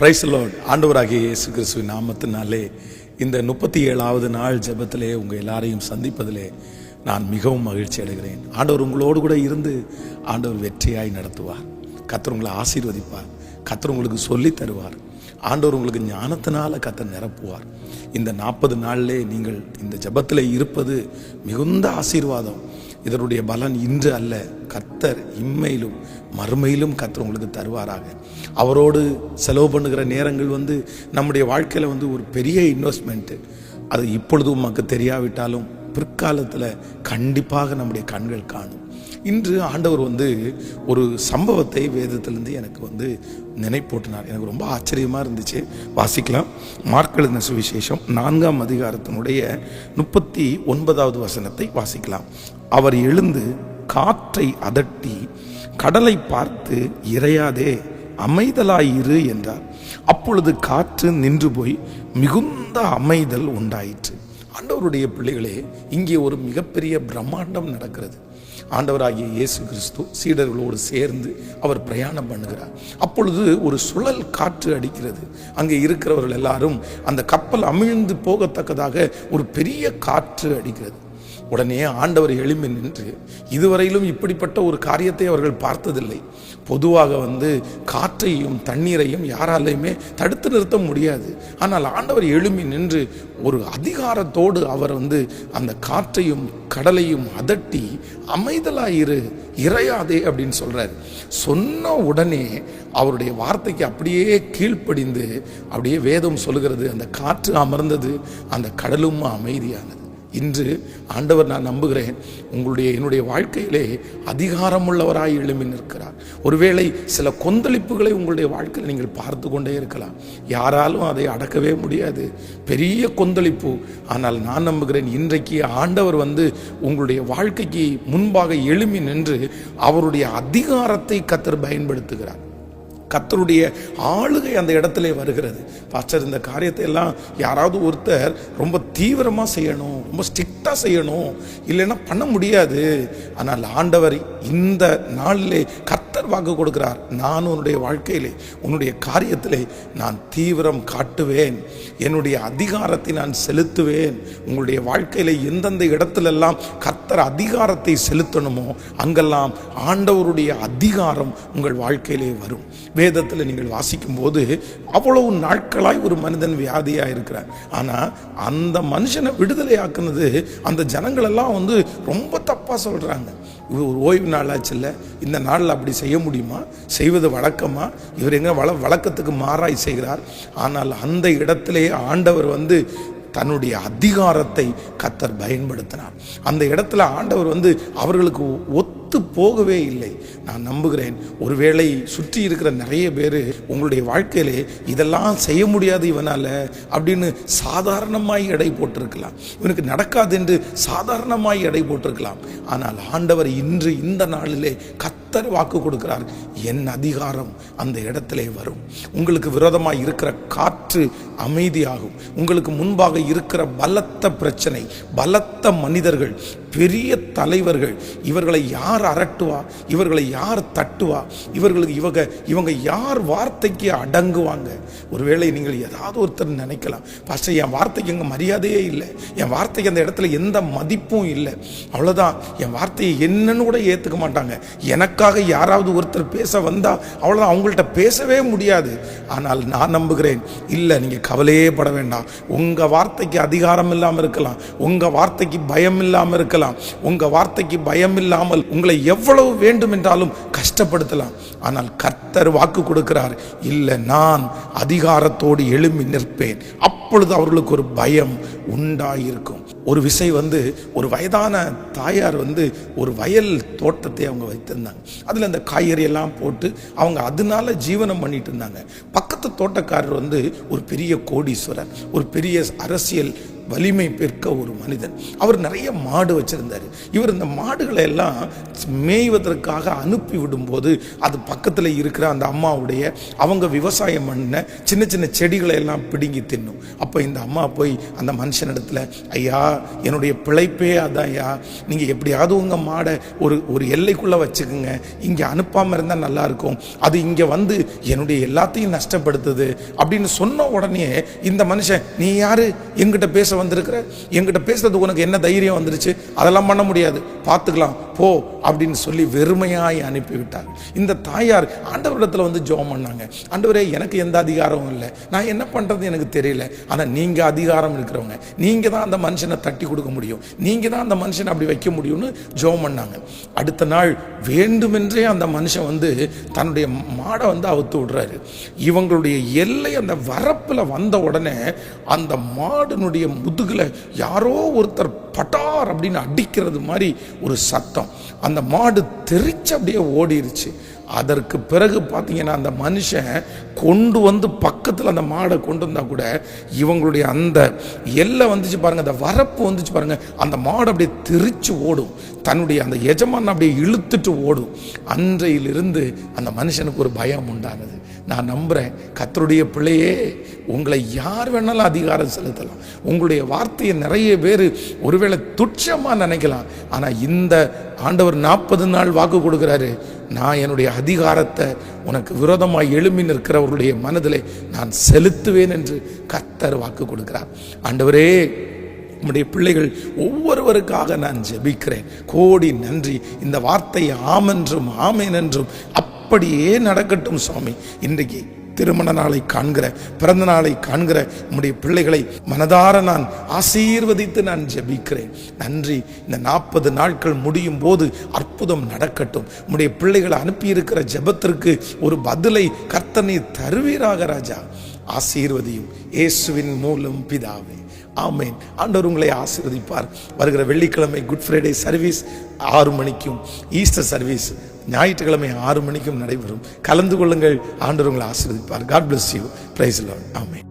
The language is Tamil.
பிரைஸ் லோட் ஆண்டவராகிய இயேசு கிறிஸ்துவின் நாமத்தினாலே இந்த முப்பத்தி ஏழாவது நாள் ஜபத்திலே உங்கள் எல்லாரையும் சந்திப்பதிலே நான் மிகவும் மகிழ்ச்சி அடைகிறேன். ஆண்டவர் உங்களோடு கூட இருந்து ஆண்டவர் வெற்றியாய் நடத்துவார். கத்தர் உங்களை ஆசீர்வதிப்பார். கத்தர் உங்களுக்கு சொல்லி தருவார். ஆண்டவர் உங்களுக்கு ஞானத்தினால கத்தர் நிரப்புவார். இந்த நாற்பது நாளிலே நீங்கள் இந்த ஜபத்தில் இருப்பது மிகுந்த ஆசீர்வாதம். இதனுடைய பலன் இன்று அல்ல. கர்த்தர் இம்மையிலும் மறுமையிலும் கர்த்தர் உங்களுக்கு தருவாராக. அவரோடு செலவு பண்ணுகிற நேரங்கள் வந்து நம்முடைய வாழ்க்கையில் வந்து ஒரு பெரிய இன்வெஸ்ட்மெண்ட்டு அது இப்பொழுது உமக்கு தெரியாவிட்டாலும் பிற்காலத்தில் கண்டிப்பாக நம்முடைய கண்கள் காணும். இன்று ஆண்டவர் வந்து ஒரு சம்பவத்தை வேதத்திலிருந்து எனக்கு வந்து நினைப்போட்டினார். எனக்கு ரொம்ப ஆச்சரியமாக இருந்துச்சு. வாசிக்கலாம். மார்க்கெழுதின சுவிசேஷம் நான்காம் அதிகாரத்தினுடைய முப்பத்தி ஒன்பதாவது வசனத்தை வாசிக்கலாம். அவர் எழுந்து காற்றை அதட்டி கடலை பார்த்து இறையாதே அமைதலாயிரு என்றார். அப்பொழுது காற்று நின்று போய் மிகுந்த அமைதல் உண்டாயிற்று. ஆண்டவருடைய பிள்ளைகளே இங்கே ஒரு மிகப்பெரிய பிரம்மாண்டம் நடக்கிறது. ஆண்டவராகிய இயேசு கிறிஸ்து சீடர்களோடு சேர்ந்து அவர் பிரயாணம் பண்ணுகிறார். அப்பொழுது ஒரு சுழல் காற்று அடிக்கிறது. அங்கே இருக்கிறவர்கள் எல்லாரும் அந்த கப்பல் அமிழ்ந்து போகத்தக்கதாக ஒரு பெரிய காற்று அடிக்கிறது. உடனே ஆண்டவர் எழும்பி நின்று இதுவரையிலும் இப்படிப்பட்ட ஒரு காரியத்தை அவர்கள் பார்த்ததில்லை. பொதுவாக வந்து காற்றையும் தண்ணீரையும் யாராலையுமே தடுத்து நிறுத்த முடியாது. ஆனால் ஆண்டவர் எழும்பி நின்று ஒரு அதிகாரத்தோடு அவர் வந்து அந்த காற்றையும் கடலையும் அதட்டி அமைதலாயிரு இறையாதே அப்படின்னு சொல்றாரு. சொன்ன உடனே அவருடைய வார்த்தைக்கு அப்படியே கீழ்ப்படிந்து அப்படியே வேதம் சொல்லுகிறது அந்த காற்று அமர்ந்தது அந்த கடலும் அமைதியானது. இன்று ஆண்டவர் நான் நம்புகிறேன் உங்களுடைய என்னுடைய வாழ்க்கையிலே அதிகாரமுள்ளவராய் எழும்பி நிற்கிறார். ஒருவேளை சில கொந்தளிப்புகளை உங்களுடைய வாழ்க்கையில் நீங்கள் பார்த்து கொண்டே இருக்கலாம். யாராலும் அதை அடக்கவே முடியாது. பெரிய கொந்தளிப்பு. ஆனால் நான் நம்புகிறேன் இன்றைக்கு ஆண்டவர் வந்து உங்களுடைய வாழ்க்கைக்கு முன்பாக எழும்பி நின்று அவருடைய அதிகாரத்தை கத்தர் பயன்படுத்துகிறார். கத்தருடைய ஆளுகை அந்த இடத்துல வருகிறது. பாஸ்டர் இந்த காரியத்தை எல்லாம் யாராவது ஒருத்தர் ரொம்ப தீவிரமாக செய்யணும் ரொம்ப ஸ்ட்ரிக்டாக செய்யணும் இல்லைன்னா பண்ண முடியாது. ஆனால் ஆண்டவர் இந்த நாளிலே கத்த வாக்கு கொடுக்கிறார். நான் உன்னுடைய வாழ்க்கையிலே உன்னுடைய காரியத்திலே நான் தீவிரம் காட்டுவேன். என்னுடைய அதிகாரத்தை நான் செலுத்துவேன். உங்களுடைய வாழ்க்கையில எந்தெந்த இடத்துலெல்லாம் கத்தர் அதிகாரத்தை செலுத்தணுமோ அங்கெல்லாம் ஆண்டவருடைய அதிகாரம் உங்கள் வாழ்க்கையிலே வரும். வேதத்தில் நீங்கள் வாசிக்கும் போது அவ்வளவு நாட்களாய் ஒரு மனிதன் வியாதியாக இருக்கிறார் ஆனால் அந்த மனுஷனை விடுதலையாக்குனது அந்த ஜனங்களெல்லாம் வந்து ரொம்ப தப்பாக சொல்கிறாங்க ஒரு ஓய்வு நாளாச்சு இல்லை இந்த நாளில் அப்படி செய்ய முடியுமா செய்வது வழக்கமா? இவர் எங்க வள வழக்கத்துக்கு மாறாய் செய்கிறார். ஆனால் அந்த இடத்திலேயே ஆண்டவர் வந்து தன்னுடைய அதிகாரத்தை கத்தர் பயன்படுத்தினார். அந்த இடத்துல ஆண்டவர் வந்து அவர்களுக்கு ஒத்து ஒத்து போகவே இல்லை. நான் நம்புகிறேன். ஒருவேளை சுற்றி இருக்கிற நிறைய பேர் உங்களுடைய வாழ்க்கையிலே இதெல்லாம் செய்ய முடியாது இவனால் அப்படின்னு சாதாரணமாய் எடை போட்டிருக்கலாம். இவனுக்கு நடக்காது என்று சாதாரணமாய் எடை போட்டிருக்கலாம். ஆனால் ஆண்டவர் இன்று இந்த நாளிலே கத்தர் வாக்கு கொடுக்கிறார். என் அதிகாரம் அந்த இடத்திலே வரும். உங்களுக்கு விரோதமாக இருக்கிற காற்று அமைதியாகும். உங்களுக்கு முன்பாக இருக்கிற பலத்த பிரச்சனை பலத்த மனிதர்கள் பெரிய தலைவர்கள். இவர்களை யார் அரட்டுவா? இவர்களை யார் தட்டுவா? இவர்களுக்கு இவங்க இவங்க யார் வார்த்தைக்கு அடங்குவாங்க? ஒருவேளை நீங்கள் ஏதாவது ஒருத்தர் நினைக்கலாம். ஃபஸ்ட்டு என் வார்த்தைக்கு எங்கே மரியாதையே இல்லை. என் வார்த்தைக்கு அந்த இடத்துல எந்த மதிப்பும் இல்லை. அவ்வளோதான் என் வார்த்தையை என்னன்னு கூட ஏற்றுக்க மாட்டாங்க. எனக்காக யாராவது ஒருத்தர் பேச வந்தால் அவ்வளோதான் அவங்கள்ட்ட பேசவே முடியாது. ஆனால் நான் நம்புகிறேன். இல்லை நீங்கள் கவலையே பட வேண்டாம். உங்கள் வார்த்தைக்கு அதிகாரம் இல்லாமல் இருக்கலாம். உங்கள் வார்த்தைக்கு பயம் இல்லாமல் இருக்கலாம். உங்கள் வார்த்தைக்கு பயம் இல்லாமல் உங்களை எவ்வளவு வேண்டும் என்றாலும் கஷ்டப்படுத்தலாம். ஆனால் கர்த்தர் வாக்கு கொடுக்கிறார் இல்லை நான் அதிகாரத்தோடு எழும்பி நிற்பேன். அப்பொழுது அவர்களுக்கு ஒரு பயம் உண்டாயிருக்கும். ஒரு விசை வந்து ஒரு வயதான தாயார் வந்து ஒரு வயல் தோட்டத்தை அவங்க வைத்திருந்தாங்க. அதில் அந்த காய்கறி எல்லாம் போட்டு அவங்க அதனால ஜீவனம் பண்ணிட்டு இருந்தாங்க. பக்கத்து தோட்டக்காரர் வந்து ஒரு பெரிய கோடீஸ்வரர் ஒரு பெரிய அரசியல் வலிமை பெற்க ஒரு மனிதன். அவர் நிறைய மாடு வச்சிருந்தார். இவர் இந்த மாடுகளை எல்லாம் மேய்வதற்காக அனுப்பி விடும்போது அது பக்கத்தில் இருக்கிற அந்த அம்மாவுடைய அவங்க விவசாயம் பண்ண சின்ன சின்ன செடிகளை எல்லாம் பிடுங்கி தின்னும். அப்போ இந்த அம்மா போய் அந்த மனுஷனிடத்துல ஐயா என்னுடைய பிழைப்பே அதான் ஐயா நீங்கள் எப்படியாவது உங்கள் மாடை ஒரு ஒரு எல்லைக்குள்ளே வச்சுக்குங்க. இங்கே அனுப்பாமல் இருந்தால் நல்லாயிருக்கும் அது இங்கே வந்து என்னுடைய எல்லாத்தையும் நஷ்டப்படுத்துது. அப்படின்னு சொன்ன உடனே இந்த மனுஷன் நீ யாரு? எங்கிட்ட பேச வந்திருக்கிற? எங்கிட்ட பேசுறது உனக்கு என்ன தைரியம் வந்துருச்சு? அதெல்லாம் பண்ண முடியாது. பார்த்துக்கலாம் போ. அப்படின்னு சொல்லி வெறுமையாய் அனுப்பிவிட்டார் இந்த தாயார் ஆண்டவரிடத்துல வந்து ஜோம் பண்ணாங்க. ஆண்டவரே எனக்கு எந்த அதிகாரமும் இல்லை. நான் என்ன பண்றது எனக்கு தெரியல. ஆனால் நீங்க அதிகாரம் இருக்கிறவங்க. நீங்க தான் அந்த மனுஷனை தட்டி கொடுக்க முடியும். நீங்க தான் அந்த மனுஷனை அப்படி வைக்க முடியும்னு ஜோம் பண்ணாங்க. அடுத்த நாள் வேண்டுமென்றே அந்த மனுஷன் வந்து தன்னுடைய மாடை வந்து அவுத்து விடுறாரு. இவங்களுடைய எல்லை அந்த வரப்பில் வந்த உடனே அந்த மாடினுடைய முதுகுல யாரோ ஒருத்தர் பட்டார் அப்படின்னு அடிக்கிறது மாதிரி ஒரு சத்தம். அந்த மாடு தெரிச்சு அப்படியே ஓடிருச்சு. அதற்கு பிறகு பார்த்தீங்கன்னா அந்த மனுஷன் கொண்டு வந்து பக்கத்தில் அந்த மாடை கொண்டு வந்தால் கூட இவங்களுடைய அந்த எல்லை வந்துச்சு பாருங்க அந்த வரப்பு வந்துச்சு பாருங்க அந்த மாடு அப்படியே திரிச்சு ஓடும். தன்னுடைய அந்த எஜமான் அப்படியே இழுத்துட்டு ஓடும். அன்றையிலிருந்து அந்த மனுஷனுக்கு ஒரு பயம் உண்டானது. நான் நம்புகிறேன் கத்தருடைய பிள்ளையே உங்களை யார் வேணாலும் அதிகாரம் செலுத்தலாம். உங்களுடைய வார்த்தையை நிறைய பேர் ஒருவேளை துட்சமாக நினைக்கலாம். ஆனால் இந்த ஆண்டவர் நாற்பது நாள் வாக்கு கொடுக்குறாரு. நான் என்னுடைய அதிகாரத்தை உனக்கு விரோதமாக எழும்பி நிற்கிறவர்களுடைய மனதிலே நான் செலுத்துவேன் என்று கத்தர் வாக்கு கொடுக்கிறார். ஆண்டவரே உம்முடைய பிள்ளைகள் ஒவ்வொருவருக்காக நான் ஜெபிக்கிறேன். கோடி நன்றி. இந்த வார்த்தை ஆமென்றும் ஆமேன் என்றும் அப்படியே நடக்கட்டும் சுவாமி. இன்றைக்கு திருமண நாளை காண்கிற பிறந்த நாளை காண்கிற உம்முடைய பிள்ளைகளை மனதார நான் ஆசீர்வதித்து நான் ஜெபிக்கிறேன். நன்றி. இந்த நாற்பது நாட்கள் முடியும் போது அற்புதம் நடக்கட்டும். உம்முடைய பிள்ளைகளை அனுப்பியிருக்கிற ஜெபத்திற்கு ஒரு பதிலை கர்த்தனை தருவீராக ராஜா. ஆசீர்வதியும் இயேசுவின் மூலம் பிதாவே. ஆமேன். ஆண்டவர் உங்களை ஆசீர்வதிப்பார். வருகிற வெள்ளிக்கிழமை குட் ஃப்ரைடே சர்வீஸ் ஆறு மணிக்கும் ஈஸ்டர் சர்வீஸ் ஞாயிற்றுக்கிழமை ஆறு மணிக்கும் நடைபெறும். கலந்து கொள்ளுங்கள். ஆண்டவர் உங்களை ஆசீர்வதிப்பார். God bless you praise lord amen.